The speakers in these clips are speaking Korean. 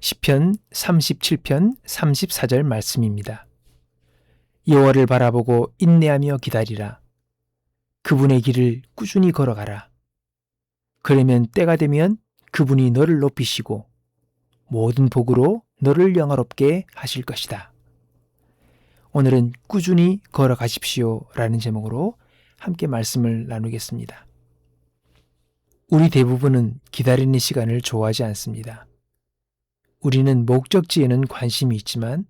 시편 37편 34절 말씀입니다. 여호와를 바라보고 인내하며 기다리라. 그분의 길을 꾸준히 걸어가라. 그러면 때가 되면 그분이 너를 높이시고 모든 복으로 너를 영화롭게 하실 것이다. 오늘은 꾸준히 걸어가십시오 라는 제목으로 함께 말씀을 나누겠습니다. 우리 대부분은 기다리는 시간을 좋아하지 않습니다. 우리는 목적지에는 관심이 있지만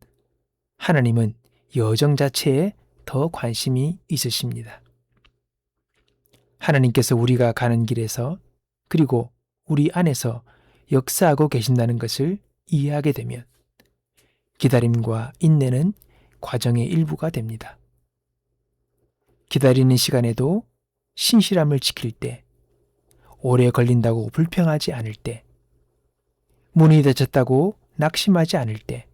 하나님은 여정 자체에 더 관심이 있으십니다. 하나님께서 우리가 가는 길에서 그리고 우리 안에서 역사하고 계신다는 것을 이해하게 되면 기다림과 인내는 과정의 일부가 됩니다. 기다리는 시간에도 신실함을 지킬 때, 오래 걸린다고 불평하지 않을 때, 문이 닫혔다고 낙심하지 않을 때,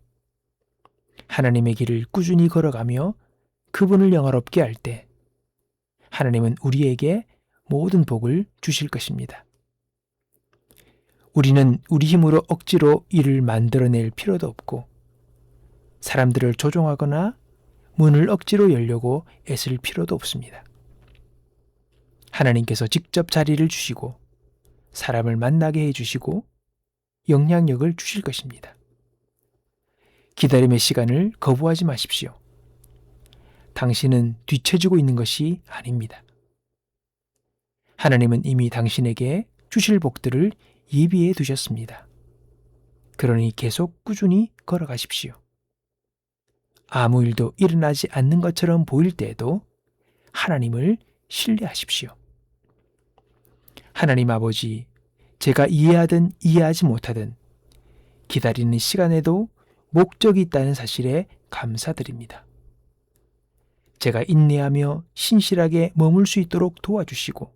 하나님의 길을 꾸준히 걸어가며 그분을 영화롭게 할 때, 하나님은 우리에게 모든 복을 주실 것입니다. 우리는 우리 힘으로 억지로 일을 만들어낼 필요도 없고, 사람들을 조종하거나 문을 억지로 열려고 애쓸 필요도 없습니다. 하나님께서 직접 자리를 주시고, 사람을 만나게 해주시고, 영향력을 주실 것입니다. 기다림의 시간을 거부하지 마십시오. 당신은 뒤처지고 있는 것이 아닙니다. 하나님은 이미 당신에게 주실 복들을 예비해 두셨습니다. 그러니 계속 꾸준히 걸어가십시오. 아무 일도 일어나지 않는 것처럼 보일 때에도 하나님을 신뢰하십시오. 하나님 아버지, 제가 이해하든 이해하지 못하든 기다리는 시간에도 목적이 있다는 사실에 감사드립니다. 제가 인내하며 신실하게 머물 수 있도록 도와주시고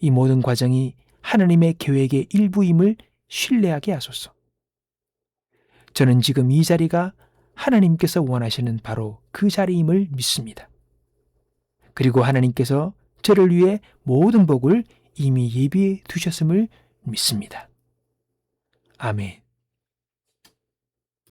이 모든 과정이 하나님의 계획의 일부임을 신뢰하게 하소서. 저는 지금 이 자리가 하나님께서 원하시는 바로 그 자리임을 믿습니다. 그리고 하나님께서 저를 위해 모든 복을 이미 예비해 두셨음을 믿습니다. 아멘.